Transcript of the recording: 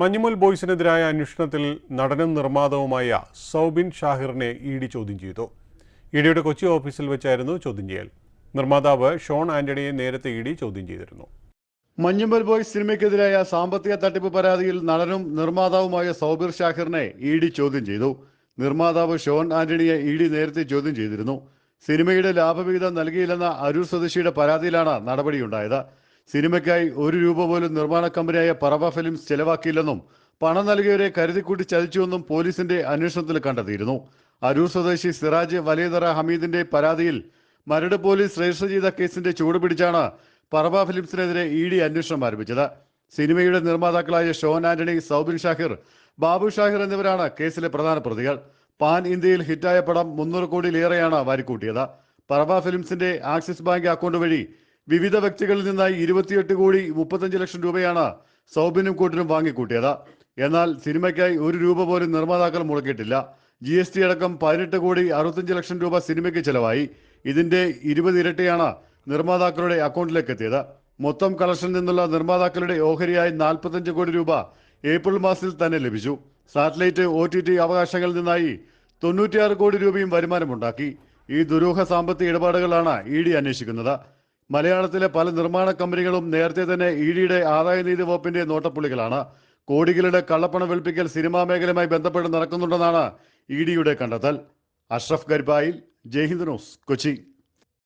മഞ്ഞുമൽ ബോയ്സിനെതിരായ അന്വേഷണത്തിൽ നടനും നിർമ്മാതാവുമായ സൗബിൻ ഷാഹിറിനെ ഇ ഡി ചോദ്യം ചെയ്തു. ഇ ഡിയുടെ കൊച്ചി ഓഫീസിൽ വെച്ചായിരുന്നു ചോദ്യം ചെയ്യൽ. നിർമ്മാതാവ് ഷോൺ ആന്റണിയെ നേരത്തെ ഇ ഡി ചോദ്യം ചെയ്തിരുന്നു. മഞ്ഞുമൽ ബോയ്സ് സിനിമയ്ക്കെതിരായ സാമ്പത്തിക തട്ടിപ്പ് പരാതിയിൽ നടനും നിർമ്മാതാവുമായ സൗബിർ ഷാഹിറിനെ ഇ ഡി ചോദ്യം ചെയ്തു. നിർമ്മാതാവ് ഷോൺ ആന്റണിയെ ഇ ഡി നേരത്തെ ചോദ്യം ചെയ്തിരുന്നു. സിനിമയുടെ ലാഭവിഹിതം നൽകിയില്ലെന്ന അരൂർ സ്വദേശിയുടെ പരാതിയിലാണ് നടപടിയുണ്ടായത്. സിനിമയ്ക്കായി ഒരു രൂപ പോലും നിർമ്മാണ കമ്പനിയായ പറവ ഫിലിംസ് ചെലവാക്കിയില്ലെന്നും പണം നൽകിയവരെ കരുതിക്കൂട്ടി ചതിച്ചുവെന്നും പോലീസിന്റെ അന്വേഷണത്തിൽ കണ്ടെത്തിയിരുന്നു. അരൂർ സ്വദേശി സിറാജ് വലിയതറ ഹമീദിന്റെ പരാതിയിൽ മരട് പോലീസ് രജിസ്റ്റർ ചെയ്ത കേസിന്റെ ചൂട് പിടിച്ചാണ് പറവ ഫിലിംസിനെതിരെ ഇ ഡി അന്വേഷണം ആരംഭിച്ചത്. സിനിമയുടെ നിർമ്മാതാക്കളായ ഷോൻ ആന്റണി സൗബിൻ ഷാഹിർ ബാബു ഷാഹിർ എന്നിവരാണ് കേസിലെ പ്രധാന പ്രതികൾ. പാൻ ഇന്ത്യയിൽ ഹിറ്റായ പടം മുന്നൂറ് കോടിയിലേറെയാണ് വാരിക്കൂട്ടിയത്. പറവ ഫിലിംസിന്റെ ആക്സിസ് ബാങ്ക് അക്കൗണ്ട് വഴി വിവിധ വ്യക്തികളിൽ നിന്നായി ഇരുപത്തിയെട്ട് കോടി മുപ്പത്തഞ്ച് ലക്ഷം രൂപയാണ് സൗബിനും കൂട്ടിനും വാങ്ങിക്കൂട്ടിയത്. എന്നാൽ സിനിമയ്ക്കായി ഒരു രൂപ പോലും നിർമ്മാതാക്കൾ മുടക്കിയിട്ടില്ല. ജി എസ് ടി അടക്കം പതിനെട്ട് കോടി അറുപത്തഞ്ച് ലക്ഷം രൂപ സിനിമയ്ക്ക് ചെലവായി. ഇതിന്റെ ഇരുപത് ഇരട്ടിയാണ് നിർമ്മാതാക്കളുടെ അക്കൗണ്ടിലേക്ക് എത്തിയത് മൊത്തം കളക്ഷനിൽ നിന്നുള്ള നിർമ്മാതാക്കളുടെ ഓഹരിയായി നാൽപ്പത്തഞ്ച് കോടി രൂപ ഏപ്രിൽ മാസത്തിൽ തന്നെ ലഭിച്ചു. സാറ്റലൈറ്റ് ഒ ടി ടി അവകാശങ്ങളിൽ നിന്നായി തൊണ്ണൂറ്റിയാറ് കോടി രൂപയും വരുമാനമുണ്ടാക്കി. ഈ ദുരൂഹ സാമ്പത്തിക ഇടപാടുകളാണ് ഇ ഡി അന്വേഷിക്കുന്നത്. മലയാളത്തിലെ പല നിർമ്മാണ കമ്പനികളും നേരത്തെ തന്നെ ഇ ഡിയുടെ ആദായനീതി വകുപ്പിന്റെ നോട്ടപ്പുള്ളികളാണ്. കോടികളുടെ കള്ളപ്പണം വെളുപ്പിക്കൽ സിനിമാ മേഖലയുമായി ബന്ധപ്പെട്ട് നടക്കുന്നുണ്ടെന്നാണ് ഇ ഡിയുടെ കണ്ടെത്തൽ. അഷ്റഫ് ഗർബായിൽ ജയ്ഹിന്ദ് ന്യൂസ് കൊച്ചി.